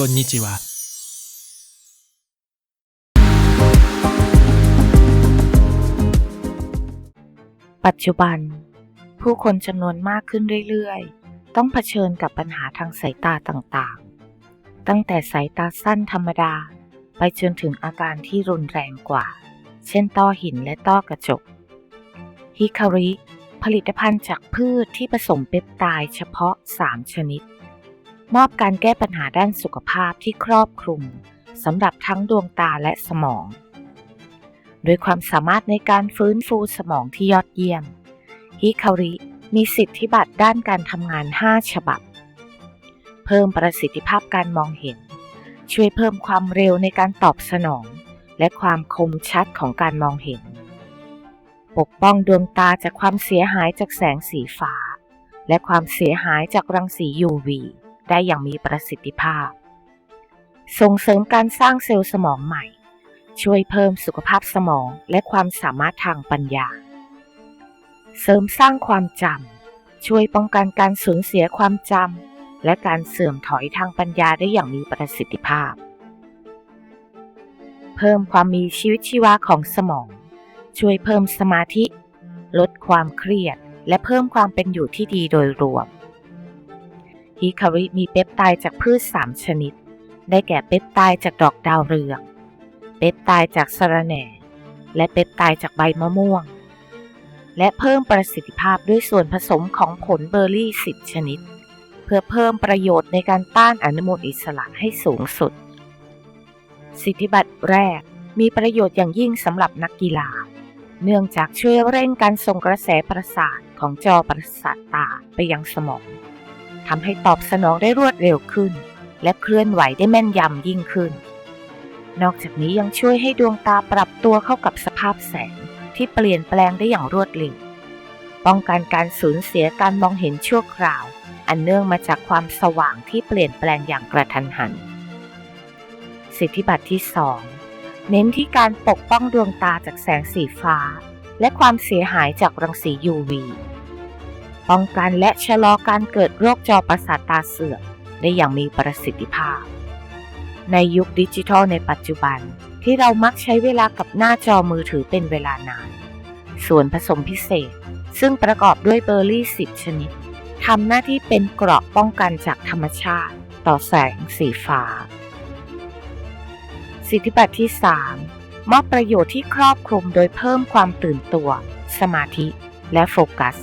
กอนนิปัจจุบัน ผู้คนจำนวนมากขึ้นเรื่อยๆ ต้องเผชิญกับปัญหาทางสายตาต่างๆ ตั้งแต่สายตาสั้นธรรมดา ไปจนถึงอาการที่รุนแรงกว่า เช่นต้อหินและต้อกระจก ฮิคาริ ผลิตภัณฑ์จากพืชที่ผสมเปปไตด์เฉพาะ 3 ชนิด มอบการแก้ปัญหาด้านสุขภาพที่ครอบคลุมสำหรับทั้งดวงตาและสมองโดยความสามารถในการฟื้นฟูสมองที่ยอดเยี่ยม ฮิคาริมีสิทธิบัตรด้านการทำงาน 5 ฉบับ เพิ่มประสิทธิภาพการมองเห็น ช่วยเพิ่มความเร็วในการตอบสนอง และความคมชัดของการมองเห็น ปกป้องดวงตาจากความเสียหายจากแสงสีฟ้า และความเสียหายจากรังสี UV ได้อย่างมีประสิทธิภาพ ส่งเสริมการสร้างเซลล์สมองใหม่ ช่วยเพิ่มสุขภาพสมองและความสามารถทางปัญญา เสริมสร้างความจำ ช่วยป้องกันการสูญเสียความจำ และการเสื่อมถอยทางปัญญาได้อย่างมีประสิทธิภาพ เพิ่มความมีชีวิตชีวาของสมอง ช่วยเพิ่มสมาธิ ลดความเครียด และเพิ่มความเป็นอยู่ที่ดีโดยรวม ฮิคาริมีเปปไตด์จากพืช 3 ชนิด ได้แก่เปปไตด์จากดอกดาวเรือง เปปไตด์จากสะระแหน่ และเปปไตด์จากใบมะม่วง และเพิ่มประสิทธิภาพด้วยส่วนผสมของผลเบอร์รี่ 10 ชนิด เพื่อเพิ่มประโยชน์ในการต้านอนุมูลอิสระให้สูงสุด สิทธิบัตรแรกมีประโยชน์อย่างยิ่งสำหรับนักกีฬา เนื่องจากช่วยเร่งการส่งกระแสประสาทของจอประสาทตาไปยังสมอง ทำให้ตอบสนองได้รวดเร็วขึ้น และเคลื่อนไหวได้แม่นยำยิ่งขึ้น นอกจากนี้ยังช่วยให้ดวงตาปรับตัวเข้ากับสภาพแสงที่เปลี่ยนแปลงได้อย่างรวดเร็ว ป้องกันการสูญเสียการมองเห็นชั่วคราว อันเนื่องมาจากความสว่างที่เปลี่ยนแปลงอย่างกระทันหัน สิทธิบัตรที่ 2 เน้นที่การปกป้องดวงตาจากแสงสีฟ้า และความเสียหายจากรังสี UV ป้องกันและชะลอการเกิดโรคจอประสาทตาเสื่อมได้อย่างมีประสิทธิภาพ ในยุคดิจิทัลในปัจจุบันที่เรามักใช้เวลากับหน้าจอมือถือเป็นเวลานาน ส่วนผสมพิเศษ ซึ่งประกอบด้วยเบอร์รี่ 10 ชนิดทำหน้าที่เป็นเกราะป้องกันจากธรรมชาติ ต่อแสงสีฟ้า สิทธิบัตรที่ 3 มอบประโยชน์ที่ครอบคลุมโดยเพิ่มความตื่นตัว สมาธิ และโฟกัส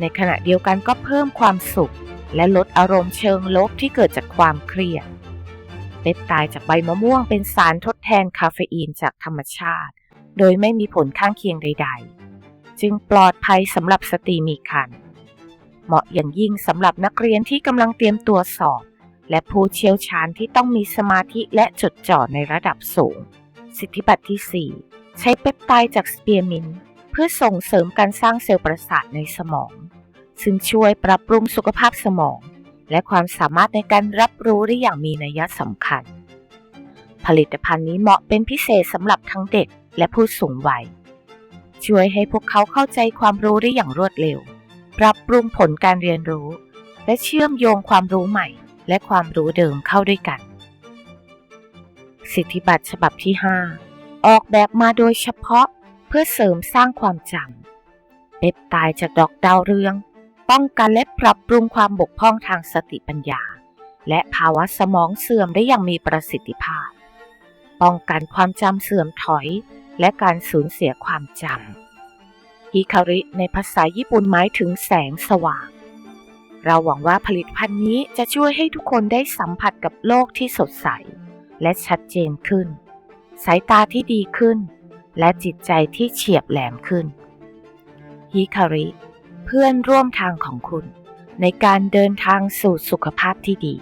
ในขณะเดียวกันก็เพิ่มความสุข และลดอารมณ์เชิงลบที่เกิดจากความเครียด เปปไตด์จากใบมะม่วงเป็นสารทดแทนคาเฟอีนจากธรรมชาติ โดยไม่มีผลข้างเคียงใด ๆ จึงปลอดภัยสำหรับสตรีมีครรภ์เหมาะอย่างยิ่งสำหรับนักเรียนที่กำลังเตรียมตัวสอบ และผู้เชี่ยวชาญที่ต้องมีสมาธิและจดจ่อในระดับสูง สิทธิบัตรที่ 4 ใช้เปปไตด์จากสเปียร์มินต์ เพื่อส่งเสริมการสร้างเซลล์ประสาทในสมอง ซึ่งช่วยปรับปรุงสุขภาพสมอง และความสามารถในการรับรู้ได้อย่างมีนัยสำคัญ ผลิตภัณฑ์นี้เหมาะเป็นพิเศษสำหรับทั้งเด็กและผู้สูงวัย ช่วยให้พวกเขาเข้าใจความรู้ได้อย่างรวดเร็ว ปรับปรุงผลการเรียนรู้ และเชื่อมโยงความรู้ใหม่ และความรู้เดิมเข้าด้วยกัน สิทธิบัตรฉบับที่ 5 ออกแบบมาโดยเฉพาะ พื่อเสริมสร้างความจำเปปไตด์จากดอกดาวเรือง ป้องกันและปรับปรุงความบกพร่องทางสติปัญญา และภาวะสมองเสื่อมได้อย่างมีประสิทธิภาพ ป้องกันความจำเสื่อมถอย และการสูญเสียความจำฮิคาริในภาษาญี่ปุ่นหมายถึงแสงสว่าง เราหวังว่าผลิตภัณฑ์นี้จะช่วยให้ทุกคนได้สัมผัสกับโลกที่สดใส และชัดเจนขึ้น สายตาที่ดีขึ้น และจิตใจที่เฉียบแหลมขึ้น ฮิคาริ เพื่อนร่วมทางของคุณ ในการเดินทางสู่สุขภาพที่ดี